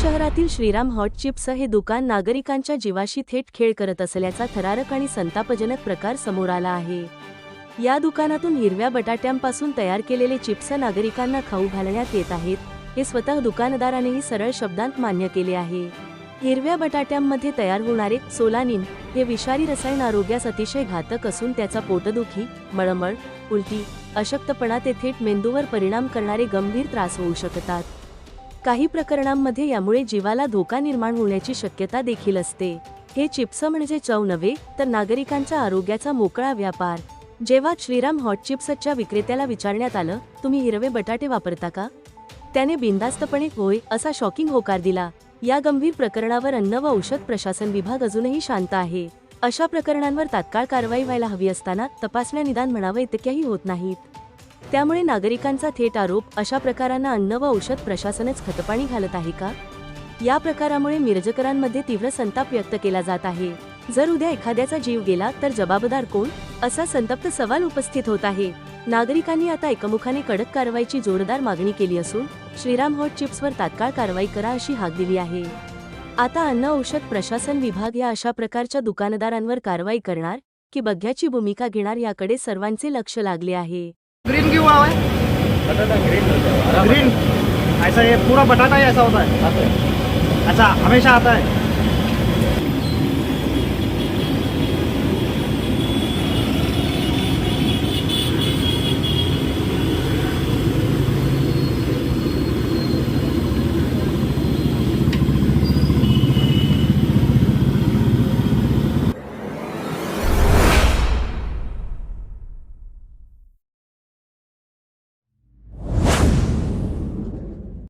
शहरातील Shriram hot chips हे दुकान नागरिकांच्या जीवाशी थेट खेळ करत असल्याचा थरारक आणि संतापजनक प्रकार समोर आला आहे. या दुकानातून हिरव्या बटाट्यांपासून तयार केलेले चिप्स नागरिकांना खाऊ घालण्यात येत आहेत हे स्वतः दुकानदारानेही सरळ शब्दांत मान्य केले आहे. हिरव्या बटाट्यांमध्ये तयार होणारे सोलानिन हे विषारी रसायन आरोग्यास अतिशय घातक असून त्याचा पोटदुखी मळमळ उलटी अशक्तपणा ते थेट मेंदूवर परिणाम करणारे गंभीर त्रास होऊ शकतात. काही प्रकरणांमध्ये यामुळे जीवाला धोका निर्माण होण्याची शक्यता देखील असते. हे चिप्स म्हणजे चव नव्हे तर नागरिकांच्या आरोग्याचा मोकळा व्यापार. जेव्हा श्रीराम हॉट चिप्सच्या विक्रेत्याला विचारण्यात आलं तुम्ही हिरवे बटाटे वापरता का? त्याने बिनधास्तपणे होय असा शॉकिंग होकार दिला. या गंभीर प्रकरणावर अन्न व औषध प्रशासन विभाग अजूनही शांत आहे. अशा प्रकरणांवर तात्काळ कारवाई व्हायला हवी असताना तपासण्या निदान म्हणावं इतक्याही होत नाहीत. त्यामुळे नागरिकांचा थेट आरोप अशा प्रकारांना अन्न व औषध प्रशासनच खतपाणी घालत आहे का? या प्रकारामुळे मिरजकरांमध्ये तीव्र संताप व्यक्त केला जात आहे. जर उद्या एखाद्याचा जीव गेला तर जबाबदार कोण? असा संतप्त सवाल उपस्थित होत आहे. नागरिकांनी आता एकमुखाने कडक कारवाईची जोरदार मागणी केली असून श्रीराम हॉट चिप्सवर तात्काळ कारवाई करा अशी हाक दिली आहे. आता अन्न औषध प्रशासन विभाग या अशा प्रकारच्या दुकानदारांवर कारवाई करणार की बघ्याची भूमिका घेणार याकडे सर्वांचे लक्ष लागले आहे. ग्रीन क्यों हुआ है? बटाटा ग्रीन होता है। ग्रीन ऐसा ये पूरा बटाटा ही ऐसा होता है। अच्छा हमेशा आता है?